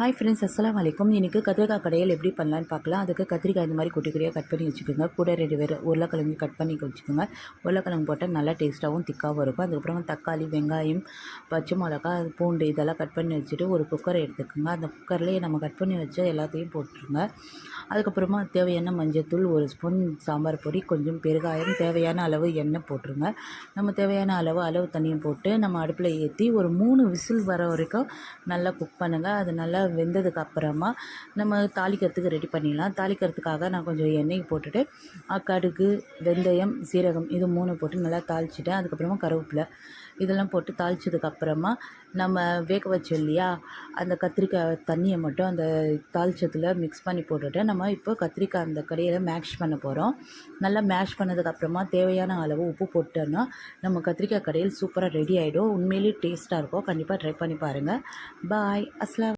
Hi friends அஸ்லாம் வலைக்கும் இன்றைக்கி கத்திரிக்காய் கடையில் எப்படி பண்ணலான்னு பார்க்கலாம். அதுக்கு கத்திரிக்காய் இந்த மாதிரி குட்டி குட்டியாக கட் பண்ணி வச்சுக்கோங்க. கூட ரெண்டு பேர் உருளைக்கிழங்கு கட் பண்ணி வச்சுக்கோங்க. உருளைக்கிழங்கு போட்டால் நல்லா டேஸ்ட்டாகவும் திக்காகவும் இருக்கும். அதுக்கப்புறம் தக்காளி வெங்காயம் பச்சை மிளகா பூண்டு இதெல்லாம் கட் பண்ணி வச்சுட்டு ஒரு குக்கரை எடுத்துக்கோங்க. அந்த குக்கர்லேயே நம்ம கட் பண்ணி வச்ச எல்லாத்தையும் போட்டுருங்க. அதுக்கப்புறமா தேவையான மஞ்சத்தூள் ஒரு ஸ்பூன் சாம்பார் பொடி கொஞ்சம் பெருகாயம் தேவையான அளவு எண்ணெய் போட்டுருங்க. நம்ம தேவையான அளவு அளவு தண்ணியும் போட்டு நம்ம அடுப்பில் ஏற்றி ஒரு மூணு விசில் வர வரைக்கும் நல்லா குக் பண்ணுங்கள் அது நல்லா வெந்ததுக்கு அப்புறமா நம்ம தாளிக்கிறதுக்கு ரெடி பண்ணிடலாம். தாளிக்கிறதுக்காக நான் கொஞ்சம் எண்ணெய் போட்டுட்டு கடுகு வெந்தயம் சீரகம் இது மூணு போட்டு நல்லா தாளிச்சிட்டேன். அதுக்கப்புறமா கருவேப்பிலை இதெல்லாம் போட்டு தாளிச்சதுக்கப்புறமா நம்ம வேக வச்சோம் இல்லையா அந்த கத்திரிக்காய் தண்ணியை மட்டும் அந்த தாளிச்சத்தில் மிக்ஸ் பண்ணி போட்டுட்டு நம்ம இப்போ கத்திரிக்காய் அந்த கடையில் மேஷ் பண்ண போகிறோம் நல்லா மேஷ் பண்ணதுக்கப்புறமா தேவையான அளவு உப்பு போட்டோன்னா நம்ம கத்திரிக்காய் கடையில் சூப்பராக ரெடி ஆகிடும் உண்மையிலேயே டேஸ்ட்டாக இருக்கும். கண்டிப்பாக ட்ரை பண்ணி பாருங்கள் பாய் அஸ்லாம்